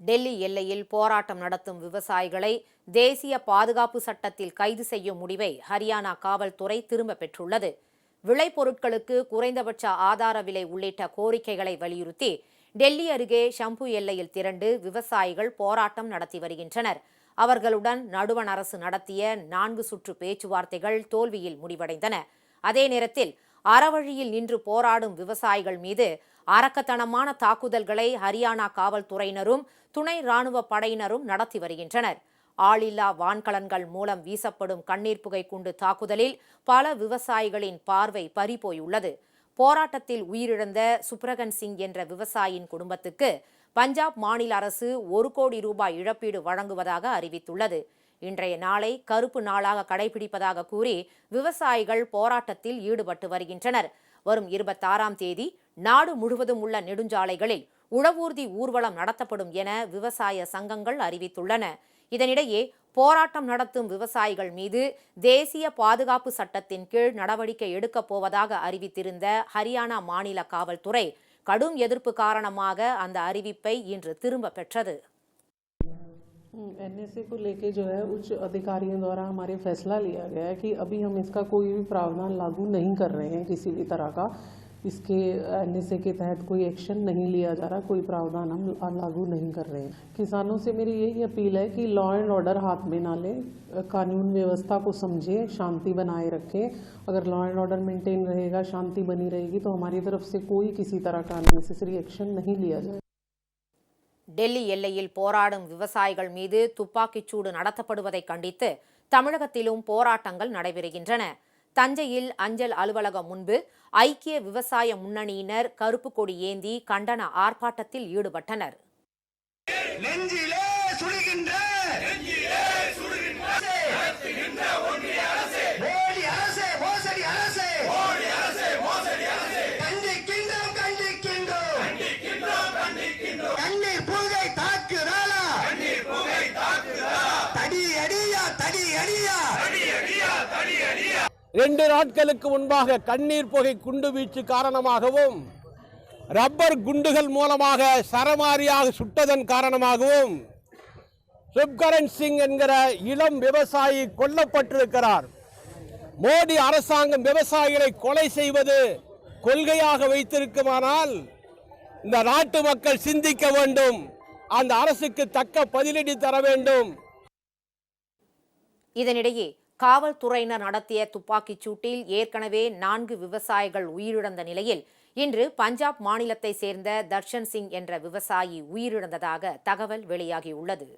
டெல்லி எல்லையில் போராட்டம் நடத்தும் விவசாயிகளை தேசிய பாதுகாப்பு சட்டத்தில் கைது செய்யும் முடிவை ஹரியானா காவல்துறை திரும்ப பெற்றுள்ளது. விளைபொருட்களுக்கு குறைந்தபட்ச ஆதார விலை உள்ளிட்ட கோரிக்கைகளை வலியுறுத்தி டெல்லி அருகே ஷம்பு எல்லையில் திரண்டு விவசாயிகள் போராட்டம் நடத்தி வருகின்றனர். அவர்களுடன் நடுவண் அரசு நடத்திய நான்கு சுற்று பேச்சுவார்த்தைகள் தோல்வியில் முடிவடைந்தன. அதே நேரத்தில் அறவழியில் நின்று போராடும் விவசாயிகள் மீது அரக்கத்தனமான தாக்குதல்களை ஹரியானா காவல்துறையினரும் துணை ராணுவ படையினரும் நடத்தி வருகின்றனர். ஆளில்லா வான்கலன்கள் மூலம் வீசப்படும் கண்ணீர் புகை குண்டு தாக்குதலில் பல விவசாயிகளின் பார்வை பறிபோயுள்ளது. போராட்டத்தில் உயிரிழந்த சுப்ரகன் சிங் என்ற விவசாயியின் குடும்பத்துக்கு பஞ்சாப் மாநில அரசு ஒரு கோடி ரூபாய் இழப்பீடு வழங்குவதாக அறிவித்துள்ளது. இன்றைய நாளை கருப்பு நாளாக கடைபிடிப்பதாக கூறி விவசாயிகள் போராட்டத்தில் ஈடுபட்டு வருகின்றனர். வரும் இருபத்தாறாம் தேதி நாடு முழுவதும் உள்ள நெடுஞ்சாலைகளில் உழவூர்தி ஊர்வலம் நடத்தப்படும் என விவசாய சங்கங்கள் அறிவித்துள்ளன. இதனிடையே போராட்டம் நடத்தும் விவசாயிகள் மீது தேசிய பாதுகாப்பு சட்டத்தின் கீழ் நடவடிக்கை எடுக்கப் போவதாக அறிவித்திருந்த ஹரியானா மாநில காவல்துறை கடும் எதிர்ப்பு காரணமாக அந்த அறிவிப்பை இன்று திரும்ப பெற்றது. एनएसए को लेके जो है उच्च अधिकारियों द्वारा हमारे फैसला लिया गया है कि अभी हम इसका कोई भी प्रावधान लागू नहीं कर रहे हैं किसी भी तरह का। इसके एनएसए के तहत कोई एक्शन नहीं लिया जा रहा, कोई प्रावधान हम लागू नहीं कर रहे हैं। किसानों से मेरी यही अपील है कि लॉ एंड ऑर्डर हाथ में ना लें, कानून व्यवस्था को समझें, शांति बनाए रखें। अगर लॉ एंड ऑर्डर मेंटेन रहेगा, शांति बनी रहेगी तो हमारी तरफ़ से कोई किसी तरह का अननेसेसरी एक्शन नहीं लिया जाए டெல்லி எல்லையில் போராடும் விவசாயிகள் மீது துப்பாக்கிச் சூடு நடத்தப்படுவதை கண்டித்து தமிழகத்திலும் போராட்டங்கள் நடைபெறுகின்றன. தஞ்சையில் அஞ்சல் அலுவலகம் முன்பு ஐக்கிய விவசாய முன்னணியினர் கருப்பு கொடி ஏந்தி கண்டன ஆர்ப்பாட்டத்தில் ஈடுபட்டனர். ரெண்டு நாட்களுக்கு முன்பாக கண்ணீர் புகை குண்டு வீச்சு காரணமாகவும் ரப்பர் குண்டுகள் மூலமாக சரமாரியாக சுட்டதன் காரணமாகவும் சுப்கரன் சிங் என்கிற இளம் விவசாயி கொல்லப்பட்டிருக்கிறார். மோடி அரசாங்கம் விவசாயிகளை கொலை செய்வது கொள்கையாக வைத்திருக்குமானால் இந்த நாட்டு மக்கள் சிந்திக்க வேண்டும் அந்த அரசுக்கு தக்க பதிலடி தர வேண்டும் இதனிடையே காவல்துறையினர் நடத்திய துப்பாக்கிச் சூட்டில் ஏற்கனவே நான்கு விவசாயிகள் உயிரிழந்த நிலையில் இன்று பஞ்சாப் மாநிலத்தை சேர்ந்த தர்ஷன் சிங் என்ற விவசாயி உயிரிழந்ததாக தகவல் வெளியாகியுள்ளது.